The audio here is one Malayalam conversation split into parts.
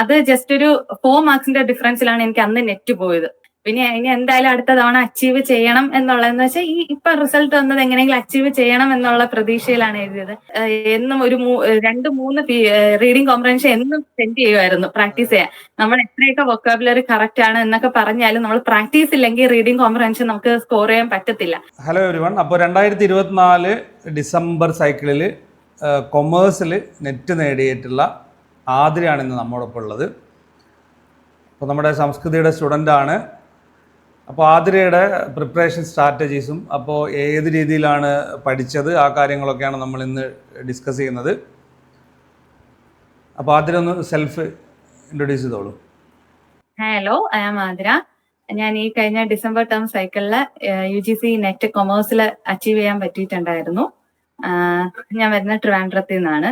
അത് ജസ്റ്റ് ഒരു ഫോർ മാർക്സിന്റെ ഡിഫറൻസിലാണ് എനിക്ക് അന്ന് നെറ്റ് പോയത്. പിന്നെ ഇനി എന്തായാലും അടുത്ത തവണ അച്ചീവ് ചെയ്യണം എന്നുള്ളതെന്ന് വെച്ചാൽ ഈ ഇപ്പൊ റിസൾട്ട് വന്നത് എങ്ങനെയെങ്കിലും അച്ചീവ് ചെയ്യണം എന്നുള്ള പ്രതീക്ഷയിലാണ് എഴുതിയത്. എന്നും ഒരു രണ്ട് മൂന്ന് റീഡിംഗ് കോമ്പറൻഷൻ എന്നും സെൻഡ് ചെയ്യുമായിരുന്നു പ്രാക്ടീസ് ചെയ്യാൻ. നമ്മൾ എത്രയൊക്കെ വൊക്കാബുലറി കറക്റ്റ് ആണ് എന്നൊക്കെ പറഞ്ഞാലും നമ്മൾ പ്രാക്ടീസ് ഇല്ലെങ്കിൽ റീഡിംഗ് കോമ്പറൻഷൻ നമുക്ക് സ്കോർ ചെയ്യാൻ പറ്റത്തില്ല. ഹലോ എവരി വൺ അപ്പോൾ രണ്ടായിരത്തി ഇരുപത്തിനാല് ഡിസംബർ സൈക്കിളിൽ കൊമേഴ്സിൽ നെറ്റ് നേടിയിട്ടുള്ള ആതിരയാണ് ഇന്ന് നമ്മോടൊപ്പം ഉള്ളത് അപ്പോൾ നമ്മുടെ സംസ്കൃതിയുടെ സ്റ്റുഡന്റാണ് അപ്പോൾ ആതിരയുടെ പ്രിപ്പറേഷൻ സ്ട്രാറ്റജീസും അപ്പോൾ ഏത് രീതിയിലാണ് പഠിച്ചത് ആ കാര്യങ്ങളൊക്കെയാണ് നമ്മൾ ഇന്ന് ഡിസ്കസ് ചെയ്യുന്നത്. അപ്പോൾ ആതിര ഒന്ന് സെൽഫ് ഇൻട്രൊഡ്യൂസ് ചെയ്തോളൂ. Hello I am Athira. ഞാൻ ഈ കഴിഞ്ഞ ഡിസംബർ ടേം സൈക്കിളിൽ യു ജി സി നെറ്റ് കൊമേഴ്സിൽ അച്ചീവ് ചെയ്യാൻ പറ്റിയിട്ടുണ്ടായിരുന്നു. ഞാൻ വരുന്ന ട്രിവാൻഡ്രത്തിൽ നിന്നാണ്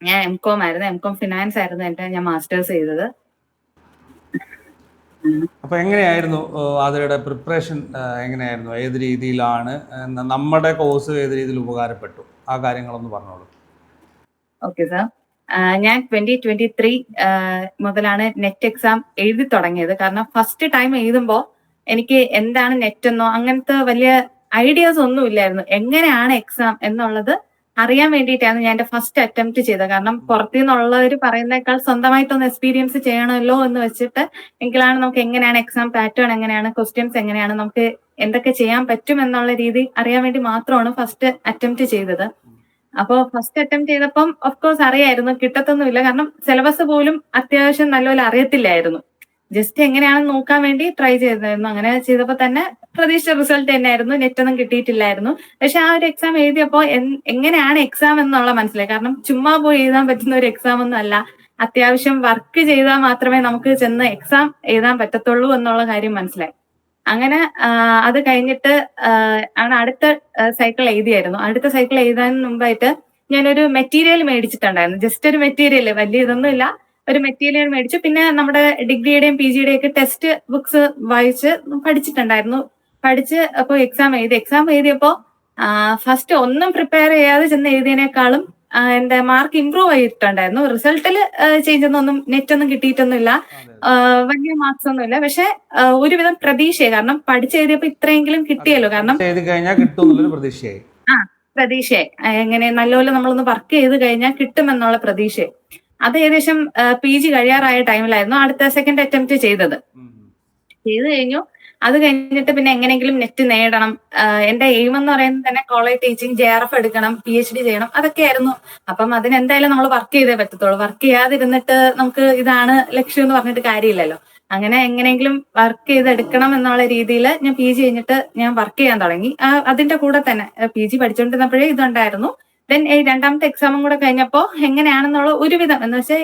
ഞാൻ എം കോം ആയിരുന്നു. എം കോം ഫിനാൻസ് ആയിരുന്നു എന്റെ ഞാൻ മാസ്റ്റേഴ്സ് ചെയ്തത്. അപ്പൊ എങ്ങനെയായിരുന്നു അതിലൂടെ പ്രിപ്പറേഷൻ എങ്ങനെയായിരുന്നു? ഏത് രീതിയിലാണ് നമ്മുടെ കോഴ്സ് ഏത് രീതിയിൽ ഉപകാരപ്പെട്ടു? ആ കാര്യങ്ങളൊന്ന് പറഞ്ഞോളൂ. ഓക്കെ സാർ ഞാൻ ട്വന്റി ട്വന്റി ത്രീ മുതലാണ് നെറ്റ് എക്സാം എഴുതി തുടങ്ങിയത്. കാരണം ഫസ്റ്റ് ടൈം എഴുതുമ്പോൾ എനിക്ക് എന്താണ് നെറ്റ് എന്നോ അങ്ങനത്തെ വലിയ ഐഡിയാസ് ഒന്നും ഇല്ലായിരുന്നു. എങ്ങനെയാണ് എക്സാം എന്നുള്ളത് അറിയാൻ വേണ്ടിയിട്ടാണ് ഞാൻ എന്റെ ഫസ്റ്റ് അറ്റംപ്റ്റ് ചെയ്തത്. കാരണം പുറത്തു നിന്നുള്ളവർ പറയുന്നേക്കാൾ സ്വന്തമായിട്ടൊന്ന് എക്സ്പീരിയൻസ് ചെയ്യണമല്ലോ എന്ന് വെച്ചിട്ട് എങ്കിലാണ് നമുക്ക് എങ്ങനെയാണ് എക്സാം പാറ്റേൺ എങ്ങനെയാണ് ക്വസ്റ്റ്യൻസ് എങ്ങനെയാണ് നമുക്ക് എന്തൊക്കെ ചെയ്യാൻ പറ്റും എന്നുള്ള രീതി അറിയാൻ വേണ്ടി മാത്രമാണ് ഫസ്റ്റ് അറ്റംപ്റ്റ് ചെയ്തത്. അപ്പോ ഫസ്റ്റ് അറ്റംപ്റ്റ് ചെയ്തപ്പം ഓഫ് കോഴ്സ് അറിയായിരുന്നു കിട്ടത്തൊന്നുമില്ല. കാരണം സിലബസ് പോലും അത്യാവശ്യം നല്ലപോലെ അറിയത്തില്ലായിരുന്നു. ജസ്റ്റ് എങ്ങനെയാണെന്ന് നോക്കാൻ വേണ്ടി ട്രൈ ചെയ്തായിരുന്നു. അങ്ങനെ ചെയ്തപ്പോൾ തന്നെ പ്രതീക്ഷിച്ച റിസൾട്ട് തന്നെയായിരുന്നു. നെറ്റ് ഒന്നും കിട്ടിയിട്ടില്ലായിരുന്നു. പക്ഷെ ആ ഒരു എക്സാം എഴുതിയപ്പോൾ എൻ- എങ്ങനെയാണ് എക്സാം എന്നുള്ള മനസ്സിലായി. കാരണം ചുമ്മാ പോയി എഴുതാൻ പറ്റുന്ന ഒരു എക്സാം ഒന്നും അല്ല. അത്യാവശ്യം വർക്ക് ചെയ്താൽ മാത്രമേ നമുക്ക് ചെന്ന് എക്സാം എഴുതാൻ പറ്റത്തുള്ളൂ എന്നുള്ള കാര്യം മനസ്സിലായി. അങ്ങനെ അത് കഴിഞ്ഞിട്ട് ആണ് അടുത്ത സൈക്കിൾ എഴുതിയായിരുന്നു. അടുത്ത സൈക്കിൾ എഴുതാൻ മുമ്പായിട്ട് ഞാനൊരു മെറ്റീരിയൽ മേടിച്ചിട്ടുണ്ടായിരുന്നു. ജസ്റ്റ് ഒരു മെറ്റീരിയൽ വലിയ ഇതൊന്നും ഇല്ല ഒരു മെറ്റീരിയൽ മേടിച്ചു. പിന്നെ നമ്മുടെ ഡിഗ്രിയുടെയും പി ജിയുടെയും ഒക്കെ ടെസ്റ്റ് ബുക്സ് വായിച്ച് പഠിച്ചിട്ടുണ്ടായിരുന്നു. പഠിച്ച് അപ്പോൾ എക്സാം എഴുതി. എക്സാം എഴുതിയപ്പോ ഫസ്റ്റ് ഒന്നും പ്രിപ്പയർ ചെയ്യാതെ ചെന്ന് എഴുതിയതിനേക്കാളും ആ, എന്റെ മാർക്ക് ഇമ്പ്രൂവ് ആയിട്ടുണ്ടായിരുന്നു. റിസൾട്ടിൽ ചേഞ്ച് ഒന്നും നെറ്റ് ഒന്നും കിട്ടിയിട്ടൊന്നുമില്ല. ആ, വലിയ മാർക്സ് ഒന്നുമില്ല. പക്ഷെ ആ, ഒരുവിധം പ്രതീക്ഷയായി. കാരണം പഠിച്ചെഴുതിയപ്പോ ഇത്രയെങ്കിലും കിട്ടിയല്ലോ. കാരണം എന്നുള്ളൊരു പ്രതീക്ഷയായി. ആ, എങ്ങനെ നല്ലപോലെ നമ്മളൊന്ന് വർക്ക് ചെയ്ത് കഴിഞ്ഞാൽ കിട്ടുമെന്നുള്ള പ്രതീക്ഷയായി. അത് ഏകദേശം പി ജി കഴിയാറായ ടൈമിലായിരുന്നു അടുത്ത സെക്കൻഡ് അറ്റംപ്റ്റ് ചെയ്തത്. ചെയ്തു കഴിഞ്ഞു. അത് കഴിഞ്ഞിട്ട് പിന്നെ എങ്ങനെയെങ്കിലും നെറ്റ് നേടണം. എന്റെ എയിം എന്ന് പറയുന്നത് തന്നെ college teaching J R F എടുക്കണം പി എച്ച് ഡി ചെയ്യണം അതൊക്കെയായിരുന്നു. അപ്പം അതിനെന്തായാലും നമ്മൾ വർക്ക് ചെയ്തേ പറ്റത്തുള്ളൂ. വർക്ക് ചെയ്യാതിരുന്നിട്ട് നമുക്ക് ഇതാണ് ലക്ഷ്യം എന്ന് പറഞ്ഞിട്ട് കാര്യമില്ലല്ലോ. അങ്ങനെ എങ്ങനെയെങ്കിലും വർക്ക് ചെയ്തെടുക്കണം എന്നുള്ള രീതിയിൽ ഞാൻ പി ജി കഴിഞ്ഞിട്ട് ഞാൻ വർക്ക് ചെയ്യാൻ തുടങ്ങി. അതിന്റെ കൂടെ തന്നെ പി ജി പഠിച്ചുകൊണ്ടിരുന്നപ്പോഴേ ഇതുണ്ടായിരുന്നു. ദെൻ രണ്ടാമത്തെ എക്സാമും കൂടെ കഴിഞ്ഞപ്പോ എങ്ങനെയാണെന്നുള്ള ഒരുവിധം എന്ന് വെച്ചാൽ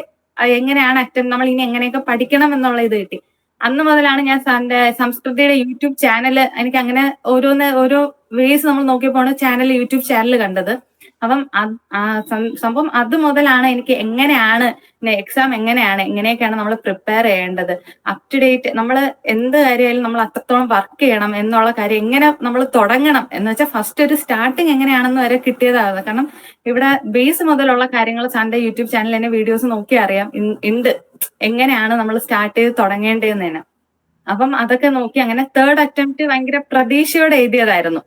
എങ്ങനെയാണ് അറ്റം നമ്മൾ ഇനി എങ്ങനെയൊക്കെ പഠിക്കണം എന്നുള്ള ഇത് കിട്ടി. അന്ന് മുതലാണ് ഞാൻ സാറിന്റെ സംസ്കൃതിയുടെ യൂട്യൂബ് ചാനൽ എനിക്ക് അങ്ങനെ ഓരോന്ന് ഓരോ വേസ് നമ്മൾ നോക്കിയപ്പോഴാണ് ചാനൽ യൂട്യൂബ് ചാനൽ കണ്ടത്. അപ്പം സംഭവം അത് മുതലാണ് എനിക്ക് എങ്ങനെയാണ് എക്സാം എങ്ങനെയാണ് എങ്ങനെയൊക്കെയാണ് നമ്മൾ പ്രിപ്പയർ ചെയ്യേണ്ടത്. അപ് ടു ഡേറ്റ് നമ്മൾ എന്ത് കാര്യമായാലും നമ്മൾ അത്രത്തോളം വർക്ക് ചെയ്യണം എന്നുള്ള കാര്യം എങ്ങനെ നമ്മൾ തുടങ്ങണം എന്ന് വെച്ചാൽ ഫസ്റ്റ് ഒരു സ്റ്റാർട്ടിങ് എങ്ങനെയാണെന്ന് വരെ കിട്ടിയതാണ് കാരണം ഇവിടെ ബേസ് മുതലുള്ള കാര്യങ്ങൾ സാറിന്റെ യൂട്യൂബ് തന്നെ വീഡിയോസ് നോക്കി അറിയാം. ഉണ്ട് എങ്ങനെയാണ് നമ്മൾ സ്റ്റാർട്ട് ചെയ്ത് തുടങ്ങേണ്ടതെന്ന് തന്നെ. അപ്പം അതൊക്കെ നോക്കി അങ്ങനെ തേർഡ് അറ്റംപ്റ്റ് ഭയങ്കര പ്രതീക്ഷയോടെ എഴുതിയതായിരുന്നു.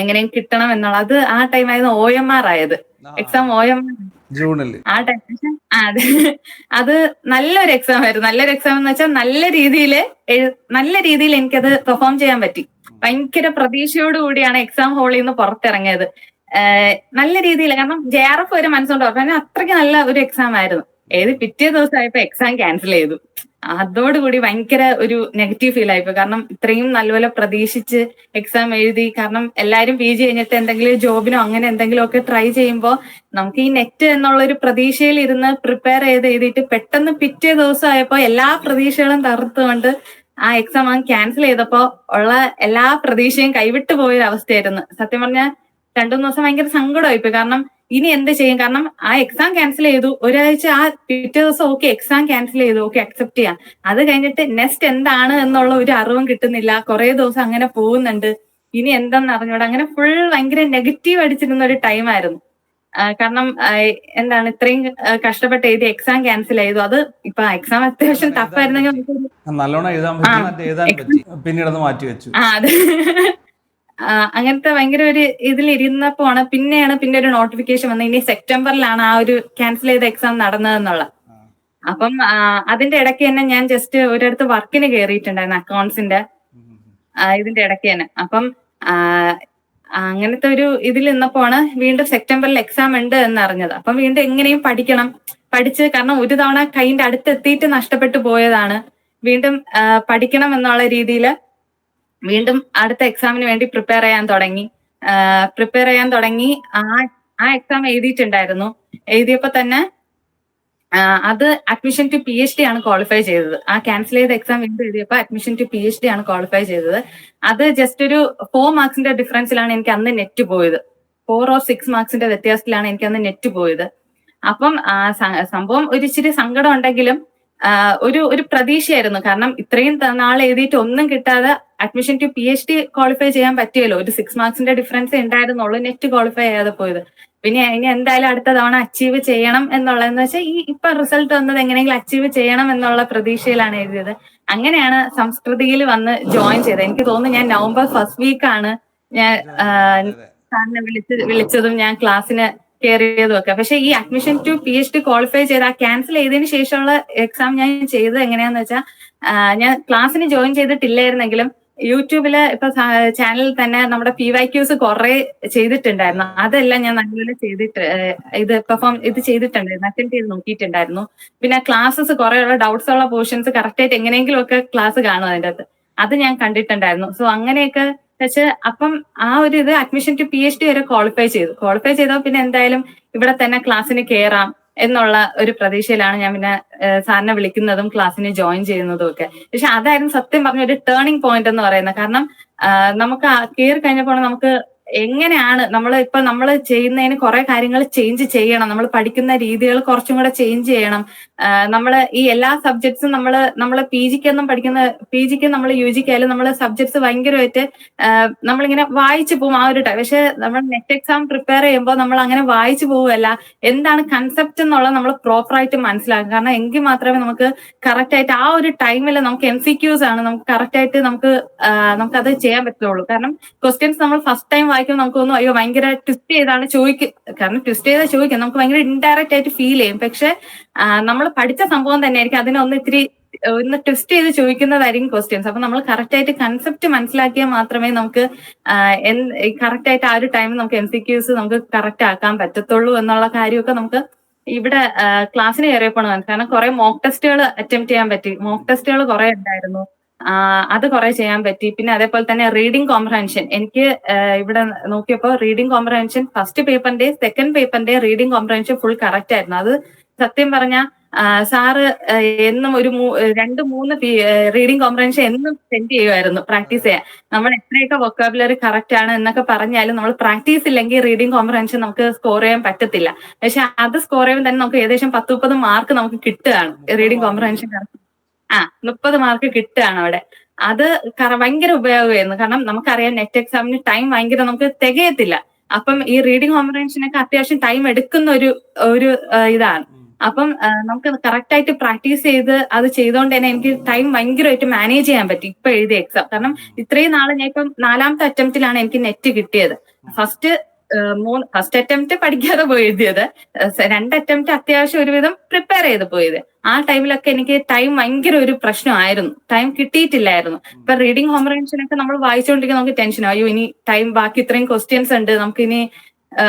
എങ്ങനെയും കിട്ടണം എന്നുള്ള അത് ആ ടൈമായിരുന്നു ഒ എം ആർ ആയത്. എക്സാം ഒ എം ജൂണിൽ ആ ടൈം അതെ അത് നല്ലൊരു എക്സാം ആയിരുന്നു. നല്ലൊരു എക്സാം എന്ന് വെച്ചാൽ നല്ല രീതിയിൽ നല്ല രീതിയിൽ എനിക്കത് പെർഫോം ചെയ്യാൻ പറ്റി. ഭയങ്കര പ്രതീക്ഷയോട് കൂടിയാണ് എക്സാം ഹോളിൽ നിന്ന് പുറത്തിറങ്ങിയത്. നല്ല രീതിയിൽ കാരണം ജെ ആർ എഫ് ഒരു മനസ്സുകൊണ്ട് അത്രയ്ക്ക് നല്ല ഒരു എക്സാം ആയിരുന്നു. ഏത് പിറ്റേ ദിവസമായപ്പോ എക്സാം ക്യാൻസൽ ചെയ്തു. അതോടുകൂടി ഭയങ്കര ഒരു നെഗറ്റീവ് ഫീൽ ആയിപ്പോ കാരണം ഇത്രയും നല്ലപോലെ പ്രതീക്ഷിച്ച് എക്സാം എഴുതി കാരണം എല്ലാരും പി ജി കഴിഞ്ഞിട്ട് എന്തെങ്കിലും ജോബിനോ അങ്ങനെ എന്തെങ്കിലും ഒക്കെ ട്രൈ ചെയ്യുമ്പോൾ നമുക്ക് ഈ നെറ്റ് എന്നുള്ള ഒരു പ്രതീക്ഷയിൽ ഇരുന്ന് പ്രിപ്പയർ ചെയ്ത് എഴുതിയിട്ട് പെട്ടെന്ന് പിറ്റേ ദിവസം ആയപ്പോ എല്ലാ പ്രതീക്ഷകളും തകർത്തുകൊണ്ട് ആ എക്സാം അങ്ങ് ക്യാൻസൽ ചെയ്തപ്പോ ഉള്ള എല്ലാ പ്രതീക്ഷയും കൈവിട്ടു പോയൊരു അവസ്ഥയായിരുന്നു സത്യം പറഞ്ഞാൽ രണ്ടു മൂന്ന് ദിവസം ഭയങ്കര സങ്കടമായിപ്പോയി. കാരണം ഇനി എന്ത് ചെയ്യും? കാരണം ആ എക്സാം ക്യാൻസൽ ചെയ്തു. ഒരാഴ്ച ആ പിറ്റേ ദിവസം ഓക്കെ എക്സാം ക്യാൻസൽ ചെയ്തു. ഓക്കെ അക്സെപ്റ്റ് ചെയ്യാം. അത് കഴിഞ്ഞിട്ട് നെക്സ്റ്റ് എന്താണ് എന്നുള്ള ഒരു അറിവും കിട്ടുന്നില്ല. കുറെ ദിവസം അങ്ങനെ പോകുന്നുണ്ട്. ഇനി എന്തെന്ന് അറിഞ്ഞൂടാ. അങ്ങനെ ഫുൾ ഭയങ്കര നെഗറ്റീവ് അടിച്ചിരുന്ന ഒരു ടൈം ആയിരുന്നു. കാരണം എന്താണ് ഇത്രയും കഷ്ടപ്പെട്ട് എഴുതി എക്സാം ക്യാൻസൽ ചെയ്തു. അത് ഇപ്പൊ എക്സാം അത്യാവശ്യം ടഫ് ആയിരുന്നെങ്കിൽ നല്ലോണം എഴുതാൻ പറ്റി. പിന്നീട് മാറ്റി വെച്ചു. ആ അതെ. അങ്ങനത്തെ ഭയങ്കര ഒരു ആണ് പിന്നെയാണ് പിന്നെ ഒരു നോട്ടിഫിക്കേഷൻ വന്നത്. ഇനി സെപ്റ്റംബറിലാണ് ആ ഒരു ക്യാൻസൽ ചെയ്ത എക്സാം നടന്നതെന്നുള്ള. അപ്പം അതിന്റെ ഇടയ്ക്ക് തന്നെ ഞാൻ ജസ്റ്റ് ഒരിടത്ത് വർക്കിന് കയറിയിട്ടുണ്ടായിരുന്നു അക്കൗണ്ട്സിന്റെ ഇതിന്റെ ഇടയ്ക്ക് തന്നെ. അപ്പം അങ്ങനത്തെ ഒരു ഇതിൽ നിന്നപ്പോണ് വീണ്ടും സെപ്റ്റംബറിൽ എക്സാം ഉണ്ട് എന്ന് അറിഞ്ഞത് അപ്പം വീണ്ടും എങ്ങനെയും പഠിക്കണം. പഠിച്ച് കാരണം ഒരു തവണ കൈന്റെ അടുത്തെത്തിയിട്ട് നഷ്ടപ്പെട്ടു പോയതാണ്. വീണ്ടും പഠിക്കണം എന്നുള്ള രീതിയിൽ വീണ്ടും അടുത്ത എക്സാമിന് വേണ്ടി പ്രിപ്പയർ ചെയ്യാൻ തുടങ്ങി. പ്രിപ്പയർ ചെയ്യാൻ തുടങ്ങി. ആ ആ എക്സാം എഴുതിയിട്ടുണ്ടായിരുന്നു. എഴുതിയപ്പോ തന്നെ അത് admission to P H D ആണ് ക്വാളിഫൈ ചെയ്തത്. ആ ക്യാൻസൽ ചെയ്ത എക്സാം വീണ്ടും എഴുതിയപ്പോൾ admission to P H D ആണ് ക്വാളിഫൈ ചെയ്തത്. അത് ജസ്റ്റ് ഒരു ഫോർ മാർക്സിന്റെ ഡിഫറൻസിലാണ് എനിക്ക് അന്ന് നെറ്റ് പോയത്. ഫോർ ഓർ സിക്സ് മാർക്സിന്റെ വ്യത്യാസത്തിലാണ് എനിക്ക് അന്ന് നെറ്റ് പോയത്. അപ്പം സംഭവം ഒരു ഇച്ചിരി സങ്കടം ഉണ്ടെങ്കിലും ഒരു ഒരു പ്രതീക്ഷയായിരുന്നു. കാരണം ഇത്രയും നാൾ എഴുതിയിട്ട് ഒന്നും കിട്ടാതെ admission to P H D qualify ചെയ്യാൻ പറ്റിയല്ലോ. ഒരു സിക്സ് മാർക്സിന്റെ ഡിഫറൻസ് ഉണ്ടായിരുന്നുള്ളൂ നെറ്റ് ക്വാളിഫൈ ചെയ്യാതെ പോയത്. പിന്നെ ഇനി എന്തായാലും അടുത്ത തവണ അച്ചീവ് ചെയ്യണം എന്നുള്ളതെന്ന് വെച്ചാൽ ഈ ഇപ്പൊ റിസൾട്ട് വന്നത് എങ്ങനെയെങ്കിലും അച്ചീവ് ചെയ്യണം എന്നുള്ള പ്രതീക്ഷയിലാണ് എഴുതിയത്. അങ്ങനെയാണ് സംസ്കൃതിയിൽ വന്ന് ജോയിൻ ചെയ്തത്. എനിക്ക് തോന്നുന്നു ഞാൻ നവംബർ ഫസ്റ്റ് വീക്കാണ് ഞാൻ സാറിനെ വിളിച്ച് വിളിച്ചതും ഞാൻ ക്ലാസ്സിന് കയറിയതും ഒക്കെ. പക്ഷെ ഈ admission to P H D qualify ചെയ്ത് ആ ക്യാൻസൽ ചെയ്തതിന് ശേഷമുള്ള എക്സാം ഞാൻ ചെയ്തത് എങ്ങനെയാന്ന് വെച്ചാൽ ഞാൻ ക്ലാസ്സിന് ജോയിൻ ചെയ്തിട്ടില്ലായിരുന്നെങ്കിലും യൂട്യൂബിൽ ഇപ്പൊ ചാനലിൽ തന്നെ നമ്മുടെ പി വൈ ക്യൂസ് കുറെ ചെയ്തിട്ടുണ്ടായിരുന്നു. അതെല്ലാം ഞാൻ നല്ലപോലെ ചെയ്തിട്ട് ഇത് പെർഫോം ഇത് ചെയ്തിട്ടുണ്ടായിരുന്നു. അറ്റൻഡ് ചെയ്ത് നോക്കിയിട്ടുണ്ടായിരുന്നു. പിന്നെ ക്ലാസ്സസ് കുറെ ഡൗട്ട്സ് ഉള്ള പോർഷൻസ് കറക്റ്റ് ആയിട്ട് എങ്ങനെയെങ്കിലും ഒക്കെ ക്ലാസ് കാണും അതിന്റെ അകത്ത്. അത് ഞാൻ കണ്ടിട്ടുണ്ടായിരുന്നു. സോ അങ്ങനെയൊക്കെ വെച്ച് അപ്പം ആ ഒരു ഇത് admission to P H D വരെ ക്വാളിഫൈ ചെയ്തു. ക്വാളിഫൈ ചെയ്തോ പിന്നെ എന്തായാലും ഇവിടെ തന്നെ ക്ലാസ്സിന് കയറാം എന്നുള്ള ഒരു പ്രതീക്ഷയിലാണ് ഞാൻ പിന്നെ സാറിനെ വിളിക്കുന്നതും ക്ലാസ്സിന് ജോയിൻ ചെയ്യുന്നതും ഒക്കെ പക്ഷെ അതായിരുന്നു സത്യം പറഞ്ഞ ഒരു ടേണിംഗ് പോയിന്റ് എന്ന് പറയുന്നത്. കാരണം നമുക്ക് കയറി കഴിഞ്ഞപ്പോൾ നമുക്ക് എങ്ങനെയാണ് നമ്മൾ ഇപ്പൊ നമ്മൾ ചെയ്യുന്നതിന് കുറെ കാര്യങ്ങൾ ചേഞ്ച് ചെയ്യണം. നമ്മൾ പഠിക്കുന്ന രീതികൾ കുറച്ചും കൂടെ ചേഞ്ച് ചെയ്യണം. നമ്മൾ ഈ എല്ലാ സബ്ജക്ട്സും നമ്മൾ നമ്മൾ പി ജിക്കൊന്നും പഠിക്കുന്ന പി ജിക്ക് നമ്മൾ യു ജിക്കായാലും നമ്മൾ സബ്ജക്ട്സ് ഭയങ്കരമായിട്ട് നമ്മളിങ്ങനെ വായിച്ചു പോകും ആ ഒരു ടൈം പക്ഷെ നമ്മൾ നെറ്റ് എക്സാം പ്രിപ്പയർ ചെയ്യുമ്പോൾ നമ്മൾ അങ്ങനെ വായിച്ചു പോവുകയല്ല. എന്താണ് കൺസെപ്റ്റ് എന്നുള്ളത് നമ്മൾ പ്രോപ്പറായിട്ട് മനസ്സിലാക്കും. കാരണം എങ്കിൽ മാത്രമേ നമുക്ക് കറക്റ്റ് ആയിട്ട് ആ ഒരു ടൈമിൽ നമുക്ക് എം സി ക്യൂസ് ആണ് നമുക്ക് കറക്റ്റ് ആയിട്ട് നമുക്ക് നമുക്കത് ചെയ്യാൻ പറ്റുള്ളൂ. കാരണം ക്വസ്റ്റ്യൻസ് നമ്മൾ ഫസ്റ്റ് ടൈം വായിക്കുമ്പോൾ നമുക്ക് തോന്നും അയ്യോ ഭയങ്കര ട്വിസ്റ്റ് ചെയ്താണ് ചോദിക്കുക കാരണം ട്വിസ്റ്റ് ചെയ്താൽ ചോദിക്കുക നമുക്ക് ഭയങ്കര ഇൻഡയറക്റ്റ് ആയിട്ട് ഫീൽ ചെയ്യും. പക്ഷെ നമ്മൾ പഠിച്ച സംഭവം തന്നെ ആയിരിക്കും അതിനൊന്ന് ഇത്തിരി ഒന്ന് ട്വിസ്റ്റ് ചെയ്ത് ചോദിക്കുന്നതായിരിക്കും ക്വസ്റ്റ്യൻസ് അപ്പൊ നമ്മൾ കറക്റ്റ് ആയിട്ട് കൺസെപ്റ്റ് മനസ്സിലാക്കിയാൽ മാത്രമേ നമുക്ക് കറക്റ്റ് ആയിട്ട് ആ ഒരു ടൈമിൽ നമുക്ക് എം സി ക്യൂസ് നമുക്ക് കറക്റ്റ് ആക്കാൻ പറ്റത്തുള്ളൂ എന്നുള്ള കാര്യമൊക്കെ നമുക്ക് ഇവിടെ ക്ലാസ്സിന് കയറിയപ്പോൾ കാരണം കുറെ മോക്ക് ടെസ്റ്റുകൾ അറ്റംപ്റ്റ് ചെയ്യാൻ പറ്റി. മോക്ക് ടെസ്റ്റുകൾ കുറെ ഉണ്ടായിരുന്നു. അത് കുറെ ചെയ്യാൻ പറ്റി. പിന്നെ അതേപോലെ തന്നെ റീഡിംഗ് കോംപ്രഹെൻഷൻ എനിക്ക് ഇവിടെ നോക്കിയപ്പോൾ റീഡിംഗ് കോംപ്രഹെൻഷൻ ഫസ്റ്റ് പേപ്പറിന്റെ സെക്കൻഡ് പേപ്പറിന്റെ റീഡിംഗ് കോംപ്രഹെൻഷൻ ഫുൾ കറക്റ്റ് ആയിരുന്നു. അത് സത്യം പറഞ്ഞ സാറ് എന്നും ഒരു രണ്ട് മൂന്ന് റീഡിംഗ് കോംപ്രഹെൻഷൻ എന്നും സെൻഡ് ചെയ്യുമായിരുന്നു പ്രാക്ടീസ് ചെയ്യാൻ. നമ്മൾ എത്രയൊക്കെ വൊക്കാബുലറി കറക്റ്റ് ആണ് എന്നൊക്കെ പറഞ്ഞാലും നമ്മൾ പ്രാക്ടീസ് ഇല്ലെങ്കിൽ റീഡിംഗ് കോംപ്രഹെൻഷൻ നമുക്ക് സ്കോർ ചെയ്യാൻ പറ്റത്തില്ല. പക്ഷെ അത് സ്കോർ ചെയ്യുമ്പോൾ തന്നെ നമുക്ക് ഏകദേശം പത്ത് മുപ്പത് മാർക്ക് നമുക്ക് കിട്ടുകയാണ്. റീഡിംഗ് കോംപ്രഹെൻഷൻ ആ മുപ്പത് മാർക്ക് കിട്ടുകയാണ് അവിടെ അത് ഭയങ്കര ഉപയോഗമായിരുന്നു. കാരണം നമുക്കറിയാം നെറ്റ് എക്സാമിന് ടൈം ഭയങ്കര നമുക്ക് തികയത്തില്ല. അപ്പം ഈ റീഡിങ് കോമ്പറേഷനൊക്കെ അത്യാവശ്യം ടൈം എടുക്കുന്ന ഒരു ഒരു ഇതാണ്. അപ്പം നമുക്ക് കറക്റ്റ് ആയിട്ട് പ്രാക്ടീസ് ചെയ്ത് അത് ചെയ്തുകൊണ്ട് തന്നെ എനിക്ക് ടൈം ഭയങ്കരമായിട്ട് മാനേജ് ചെയ്യാൻ പറ്റി ഇപ്പൊ എഴുതിയ എക്സാം കാരണം ഇത്രയും നാളെ ഞാൻ ഇപ്പം നാലാമത്തെ അറ്റംപ്റ്റിലാണ് എനിക്ക് നെറ്റ് കിട്ടിയത്. ഫസ്റ്റ് മൂന്ന് ഫസ്റ്റ് അറ്റംപ്റ്റ് പഠിക്കാതെ പോയി എഴുതിയത് രണ്ട് അറ്റംപ്റ്റ് അത്യാവശ്യം ഒരുവിധം പ്രിപ്പയർ ചെയ്ത് പോയത്. ആ ടൈമിലൊക്കെ എനിക്ക് ടൈം ഭയങ്കര ഒരു പ്രശ്നമായിരുന്നു. ടൈം കിട്ടിയിട്ടില്ലായിരുന്നു. ഇപ്പൊ റീഡിങ് കോംപ്രഹെൻഷൻ നമ്മൾ വായിച്ചുകൊണ്ടിരിക്കുന്ന നമുക്ക് ടെൻഷൻ അയ്യോ ഇനി ടൈം ബാക്കി ഇത്രയും ക്വസ്റ്റ്യൻസ് ഉണ്ട്. നമുക്ക് ഇനി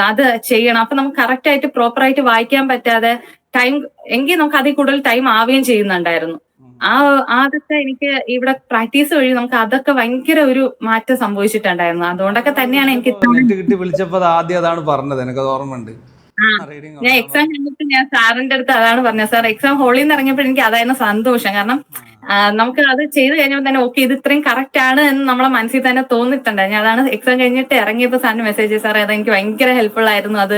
അത് ചെയ്യണം. അപ്പൊ നമുക്ക് കറക്റ്റ് ആയിട്ട് പ്രോപ്പർ ആയിട്ട് വായിക്കാൻ പറ്റാതെ ടൈം എങ്കിൽ നമുക്ക് അതിൽ കൂടുതൽ ടൈം ആവുകയും ചെയ്യുന്നുണ്ടായിരുന്നു. ആ അതൊക്കെ എനിക്ക് ഇവിടെ പ്രാക്ടീസ് വഴി നമുക്ക് അതൊക്കെ ഭയങ്കര ഒരു മാറ്റം സംഭവിച്ചിട്ടുണ്ടായിരുന്നു. അതുകൊണ്ടൊക്കെ തന്നെയാണ് എനിക്ക് കിട്ടി വിളിച്ചപ്പോ ആദ്യം അതാണ് പറഞ്ഞത്. എനിക്ക് ഓർമ്മയുണ്ട്. ഞാൻ എക്സാം കഴിഞ്ഞിട്ട് ഞാൻ സാറിന്റെ അടുത്ത് അതാണ് പറഞ്ഞത്. സാർ എക്സാം ഹോളിൽ നിന്ന് ഇറങ്ങിയപ്പോൾ എനിക്ക് അതായിരുന്നു സന്തോഷം. കാരണം നമുക്ക് അത് ചെയ്ത് കഴിഞ്ഞപ്പോൾ തന്നെ ഓക്കെ ഇത് ഇത്രയും കറക്റ്റ് ആണ് എന്ന് നമ്മളെ മനസ്സിൽ തന്നെ തോന്നിയിട്ടുണ്ടായിരുന്നു. ഞാൻ അതാണ് എക്സാം കഴിഞ്ഞിട്ട് ഇറങ്ങിയപ്പോൾ സാറിന് മെസ്സേജ് സാർ അത് എനിക്ക് ഭയങ്കര ഹെൽപ്ഫുൾ ആയിരുന്നു. അത്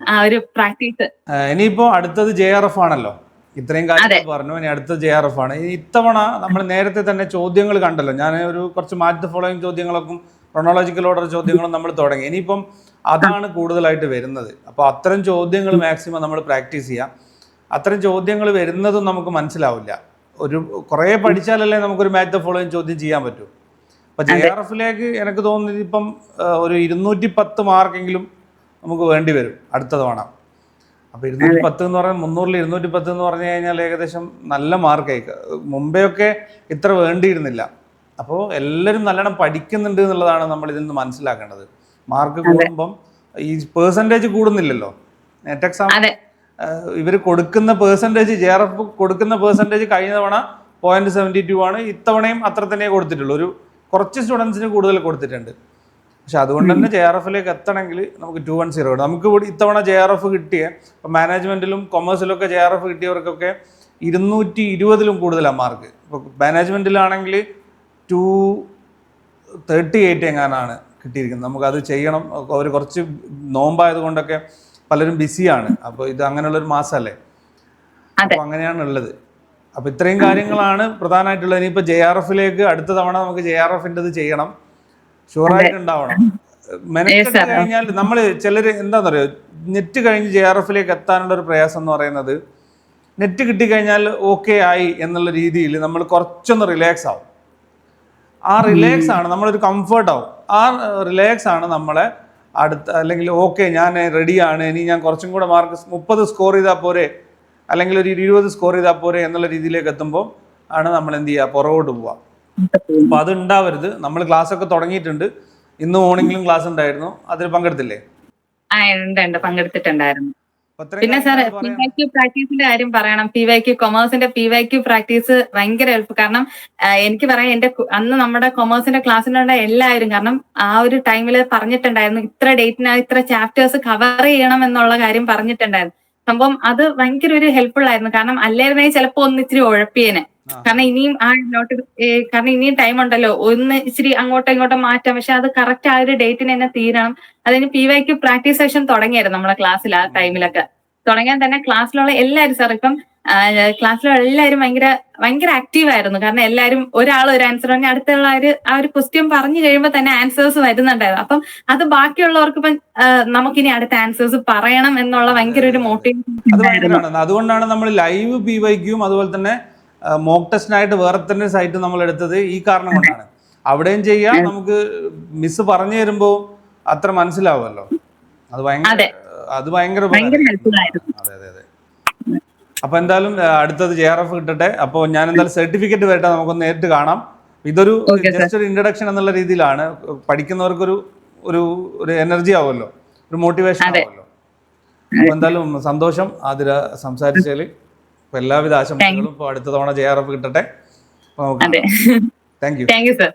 ആ ഒരു പ്രാക്ടീസ്. ഇനിയിപ്പോ അടുത്തത് ജെ ആർ എഫ് ആണല്ലോ. ഇത്രയും കാര്യങ്ങൾ പറഞ്ഞു. ഇനി അടുത്ത ജെ ആർ എഫ് ആണ്. ഇത്തവണ നമ്മൾ നേരത്തെ തന്നെ ചോദ്യങ്ങൾ കണ്ടല്ലോ. ഞാൻ ഒരു കുറച്ച് മാറ്റ് ഫോളോയിങ് ചോദ്യങ്ങളൊക്കെ ക്രൊണോളജിക്കൽ ഓർഡർ ചോദ്യങ്ങളും നമ്മൾ തുടങ്ങി. ഇനിയിപ്പം അതാണ് കൂടുതലായിട്ട് വരുന്നത്. അപ്പോൾ അത്തരം ചോദ്യങ്ങൾ മാക്സിമം നമ്മൾ പ്രാക്ടീസ് ചെയ്യാം. അത്തരം ചോദ്യങ്ങൾ വരുന്നതും നമുക്ക് മനസ്സിലാവില്ല. ഒരു കുറേ പഠിച്ചാലല്ലേ നമുക്കൊരു മാറ്റ് ഫോളോയിങ് ചോദ്യം ചെയ്യാൻ പറ്റൂ. അപ്പോൾ ജെ ആർ എഫിലേക്ക് എനിക്ക് തോന്നുന്നത് ഇപ്പം ഒരു ഇരുന്നൂറ്റി പത്ത് മാർക്കെങ്കിലും നമുക്ക് വേണ്ടി വരും അടുത്ത തവണ. അപ്പോൾ ഇരുന്നൂറ്റി പത്ത് എന്ന് പറഞ്ഞാൽ മുന്നൂറിൽ ഇരുന്നൂറ്റി പത്ത് എന്ന് പറഞ്ഞു കഴിഞ്ഞാൽ ഏകദേശം നല്ല മാർക്കായി. മുമ്പേ ഒക്കെ ഇത്ര വേണ്ടിയിരുന്നില്ല. അപ്പോൾ എല്ലാവരും നല്ലോണം പഠിക്കുന്നുണ്ട് എന്നുള്ളതാണ് നമ്മൾ ഇതിൽ നിന്ന് മനസ്സിലാക്കേണ്ടത്. മാർക്ക് കൂടുമ്പം ഈ പേഴ്സന്റേജ് കൂടുന്നില്ലല്ലോ. നെറ്റ് എക്സാം ഇവർ കൊടുക്കുന്ന പേഴ്സന്റേജ് ജെ ആർ എഫ് കൊടുക്കുന്ന പേഴ്സന്റേജ് കഴിഞ്ഞ തവണ പോയിന്റ് സെവന്റി ടു ആണ്. ഇത്തവണയും അത്ര തന്നെ കൊടുത്തിട്ടുള്ളൂ. ഒരു കുറച്ച് സ്റ്റുഡൻസിന് കൂടുതൽ കൊടുത്തിട്ടുണ്ട്. പക്ഷെ അതുകൊണ്ട് തന്നെ ജെ ആർ എഫിലേക്ക് എത്തണമെങ്കിൽ നമുക്ക് ടു വൺ സീറോ നമുക്ക് ഇവിടെ ഇത്തവണ ജെ ആർ എഫ് കിട്ടിയ മാനേജ്മെന്റിലും കൊമേഴ്സിലും ഒക്കെ ജെ ആർ എഫ് കിട്ടിയവർക്കൊക്കെ ഇരുന്നൂറ്റി ഇരുപതിലും കൂടുതലാണ് മാർക്ക് ഇപ്പോൾ മാനേജ്മെന്റിലാണെങ്കിൽ ടു തേർട്ടി എയ്റ്റ് എങ്ങാനാണ് കിട്ടിയിരിക്കുന്നത്. നമുക്കത് ചെയ്യണം. അവർ കുറച്ച് നോമ്പായത് കൊണ്ടൊക്കെ പലരും ബിസിയാണ് അപ്പോൾ ഇത് അങ്ങനെയുള്ളൊരു മാസമല്ലേ. അപ്പോൾ അങ്ങനെയാണ് ഉള്ളത് അപ്പോൾ ഇത്രയും കാര്യങ്ങളാണ് പ്രധാനമായിട്ടുള്ളത്. ഇനിയിപ്പോൾ ജെ ആർ എഫിലേക്ക് അടുത്ത തവണ നമുക്ക് ജെ ആർ എഫിന്റെ ചെയ്യണം. ഷുവറായിട്ട് ഉണ്ടാവണം മെനക്കെട്ട്. കഴിഞ്ഞാൽ നമ്മൾ ചിലർ എന്താന്ന് പറയുക നെറ്റ് കഴിഞ്ഞ് ജെ ആർ എഫിലേക്ക് എത്താനുള്ള ഒരു പ്രയാസം എന്ന് പറയുന്നത് നെറ്റ് കിട്ടിക്കഴിഞ്ഞാൽ ഓക്കെ ആയി എന്നുള്ള രീതിയിൽ നമ്മൾ കുറച്ചൊന്ന് റിലാക്സ് ആവും. ആ റിലാക്സ് ആണ് നമ്മളൊരു കംഫർട്ട് ആവും. ആ റിലാക്സ് ആണ് നമ്മളെ അടുത്ത അല്ലെങ്കിൽ ഓക്കെ ഞാൻ റെഡിയാണ് ഇനി ഞാൻ കുറച്ചും കൂടെ മാർക്ക് മുപ്പത് സ്കോർ ചെയ്താൽ പോരെ അല്ലെങ്കിൽ ഒരു ഇരുപത് സ്കോർ ചെയ്താൽ പോരെ എന്നുള്ള രീതിയിലേക്ക് എത്തുമ്പോൾ ആണ് നമ്മൾ എന്ത് ചെയ്യുക പുറകോട്ട് പോവുക. അപ്പോൾ അത് ഉണ്ടാവരുത് നമ്മൾ ക്ലാസ് ഒക്കെ തുടങ്ങിയിട്ടുണ്ട്. ഇന്ന് മോർണിംഗിലും ക്ലാസ് ഉണ്ടായിരുന്നു അതിൽ പങ്കെടുത്തില്ലേ? ആ ഉണ്ട് ഉണ്ട്. പങ്കെടുത്തിട്ടുണ്ടായിരുന്നു. അപ്പൊ പിന്നെ സാർ പി വൈ ക്യു പ്രാക്ടീസിന്റെ കാര്യം പറയണം. പി വൈ ക്യു കൊമേഴ്സിന്റെ പി വൈ ക്യു പ്രാക്ടീസ് ഭയങ്കര ഹെൽപ്പ് കാരണം എനിക്ക് പറയാം എന്റെ അന്ന് നമ്മുടെ കൊമേഴ്സിന്റെ ക്ലാസ്സിലുള്ള എല്ലാവരും കാരണം ആ ഒരു ടൈമിൽ പറഞ്ഞിട്ടുണ്ടായിരുന്നു. ഇത്ര ഡേറ്റിന് ഇത്ര ചാപ്റ്റേഴ്സ് കവർ ചെയ്യണം എന്നുള്ള കാര്യം പറഞ്ഞിട്ടുണ്ടായിരുന്നു. സംഭവം അത് ഭയങ്കര ഒരു ഹെൽപ്ഫുൾ ആയിരുന്നു. കാരണം അല്ലായിരുന്നെങ്കിൽ ചിലപ്പോ ഒന്ന് ഇച്ചിരി ഉഴപ്പിയേനെ. ആ. കാരണം ഇനിയും ആ നോട്ട് കാരണം ഇനിയും ടൈം ഉണ്ടല്ലോ. ഒന്ന് ഇച്ചിരി അങ്ങോട്ടോ ഇങ്ങോട്ടോ മാറ്റാം. പക്ഷെ അത് കറക്റ്റ് ആ ഒരു ഡേറ്റിന് തന്നെ തീരണം. അതിന് പി വൈക്ക് പ്രാക്ടീസ് സെഷൻ തുടങ്ങിയായിരുന്നു നമ്മളെ ക്ലാസ്സിൽ ആ ടൈമിലൊക്കെ തുടങ്ങാൻ തന്നെ ക്ലാസ്സിലുള്ള എല്ലാവരും സാർ ഇപ്പം ക്ലാസ്സിലുള്ള എല്ലാവരും ഭയങ്കര ഭയങ്കര ആക്റ്റീവ് ആയിരുന്നു. കാരണം എല്ലാവരും ഒരാൾ ഒരു ആൻസർ പറഞ്ഞ അടുത്തുള്ള ഒരു ആ ഒരു ക്വസ്റ്റ്യൻ പറഞ്ഞു കഴിയുമ്പോൾ തന്നെ ആൻസേഴ്സ് വരുന്നുണ്ടായിരുന്നു. അപ്പം അത് ബാക്കിയുള്ളവർക്ക് ഇപ്പം നമുക്കിനി അടുത്ത ആൻസേഴ്സ് പറയണം എന്നുള്ള ഭയങ്കര ഒരു മോട്ടിവേഷൻ അതുകൊണ്ടാണ് നമ്മൾ ലൈവ് പി വൈക്കും അതുപോലെ തന്നെ മോക്ക് ടെസ്റ്റിനായിട്ട് വേറെ തന്നെ സൈറ്റ് നമ്മൾ എടുത്തത് ഈ കാരണം കൊണ്ടാണ്. അവിടെയും ചെയ്യാം. നമുക്ക് മിസ് പറഞ്ഞു തരുമ്പോൾ അത്ര മനസ്സിലാവുമല്ലോ. അത് ഭയങ്കര അത്. ഭയങ്കര അതെ അതെ അതെ. അപ്പൊ എന്തായാലും അടുത്തത് ജെ ആർ എഫ് കിട്ടട്ടെ. അപ്പോൾ ഞാൻ എന്തായാലും സർട്ടിഫിക്കറ്റ് വരട്ടെ നമുക്കൊന്ന് നേരിട്ട് കാണാം. ഇതൊരു. ജസ്റ്റ് ഒരു ഇൻട്രഡക്ഷൻ എന്നുള്ള രീതിയിലാണ്. പഠിക്കുന്നവർക്കൊരു ഒരു ഒരു എനർജി ആവുമല്ലോ. ഒരു മോട്ടിവേഷൻ. ആവുമല്ലോ. അപ്പൊ എന്തായാലും സന്തോഷം. ആതിര സംസാരിച്ചതിൽ. ഇപ്പൊ എല്ലാവിധ ആശംസകളും അടുത്ത തവണ ജെ ആർ എഫ് കിട്ടട്ടെ. Thank you thank you sir